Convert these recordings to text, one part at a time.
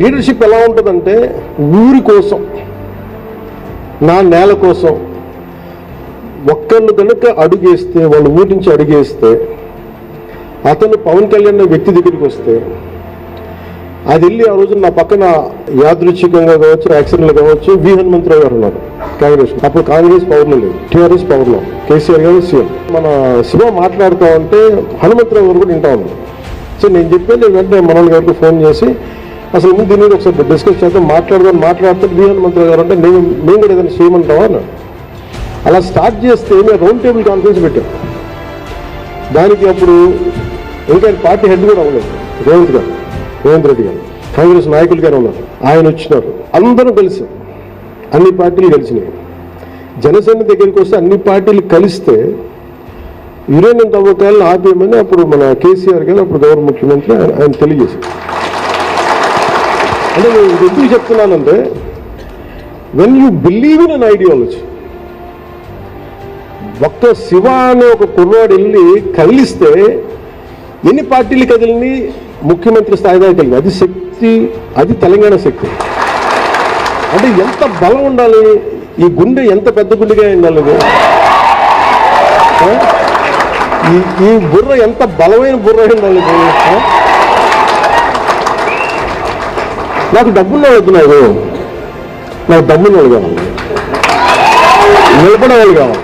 Leadership ఎలా ఉంటుందంటే ఊరి కోసం నా నేల కోసం. ఒక్కళ్ళు కనుక అడుగేస్తే వాళ్ళు ఊరి నుంచి అడుగేస్తే అతను పవన్ కళ్యాణ్ అనే వ్యక్తి దగ్గరికి వస్తే అది వెళ్ళి ఆ రోజు నా పక్కన యాదృచ్ఛికంగా కావచ్చు యాక్సిడెంట్లు కావచ్చు వి హనుమంతరావు గారు ఉన్నారు కాంగ్రెస్. అప్పుడు కాంగ్రెస్ పవర్లో లేదు టీఆర్ఎస్ పవర్లో. కేసీఆర్ గారు సీఎం. మన శివ మాట్లాడుతూ ఉంటే హనుమంతరావు గారు కూడా వింటా ఉన్నారు. సో నేను చెప్పేది నేను వెంటనే మనోహర్ గారికి ఫోన్ చేసి అసలు ముందు దీని మీద ఒకసారి డిస్కస్ చేద్దాం. మాట్లాడదాం మాట్లాడితే వి మంత్రి గారు అంటే మేము మేము కూడా ఏదైనా చేయమంటావా అన్నాడు. అలా స్టార్ట్ చేస్తే మేము రౌండ్ టేబుల్ కాన్ఫరెన్స్ పెట్టాం దానికి అప్పుడు ఇంకా పార్టీ హెడ్ కూడా అవ్వలేదు రేవంత్ గారు రేవంత్ రెడ్డి గారు కాంగ్రెస్ నాయకులు గారు ఉన్నారు. ఆయన వచ్చినారు. అందరం కలిసి అన్ని పార్టీలు కలిసినాయి. జనసేన దగ్గరికి వస్తే అన్ని పార్టీలు కలిస్తే యురేనియం తవ్వకాలను ఆపేయమని అప్పుడు మన కేసీఆర్ గారు అప్పుడు గౌరవ ముఖ్యమంత్రి ఆయన ఆయన తెలియజేశారు. అంటే నేను ఇది ఎందుకు చెప్తున్నానంటే when you believe in an ideology ఒక్క శివ అనే ఒక కుర్రాడు వెళ్ళి కదిలిస్తే ఎన్ని పార్టీలు కదిలిని ముఖ్యమంత్రి స్థాయి దాకా కలిగి అది శక్తి అది తెలంగాణ శక్తి. అంటే ఎంత బలం ఉండాలి? ఈ గుండె ఎంత పెద్ద గుండెగా ఉండాలి ఈ ఈ బుర్ర ఎంత బలమైన బుర్ర ఉండాలి ఇది? ఆ? నాకు డబ్బున్న వద్దు నాకు. నాకు డబ్బున్న వాళ్ళు కావాలి నిలబడే వాళ్ళు కావాలి.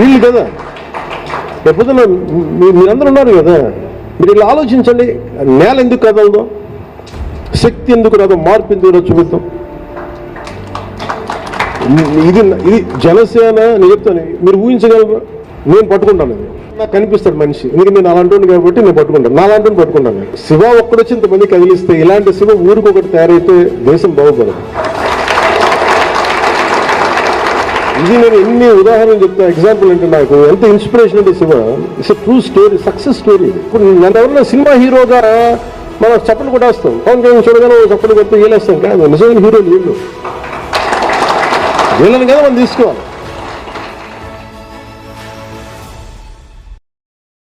వీళ్ళు కదా. లేకపోతే మీరందరూ ఉన్నారు కదా. మీరు ఇలా ఆలోచించండి. నేల ఎందుకు కదలదు? శక్తి ఎందుకు రాదు? మార్పు ఎందుకు రాదు చూపిద్దాం. ఇది ఇది జనసేన నేను చెప్తాను. మీరు ఊహించగలరు? నేను పట్టుకుంటాను. ఇది నాకు కనిపిస్తాడు మనిషి. ఎందుకంటే నేను అలాంటి కాబట్టి నేను పట్టుకుంటాను. నా అలాంటి పట్టుకుంటాను శివ ఒక్కడొచ్చి ఇంతమంది కదిలిస్తే ఇలాంటి శివ ఊరికి ఒకటి తయారైతే దేశం బాగుపడదు. ఇది నేను ఎన్ని ఉదాహరణలు చెప్తా ఎగ్జాంపుల్ అంటే నాకు ఎంత ఇన్స్పిరేషన్ అంటే Shiva. It's true story success story ఇప్పుడు నేను సినిమా హీరోగా మనం చప్పలు కొట్టేస్తాం. పవన్ కళ్యాణ్ చూడగానే చప్పలు కొట్టి వీలేస్తాం కాదు నిజమైన హీరోలు వీళ్ళు. వీళ్ళని కదా మనం తీసుకోవాలి.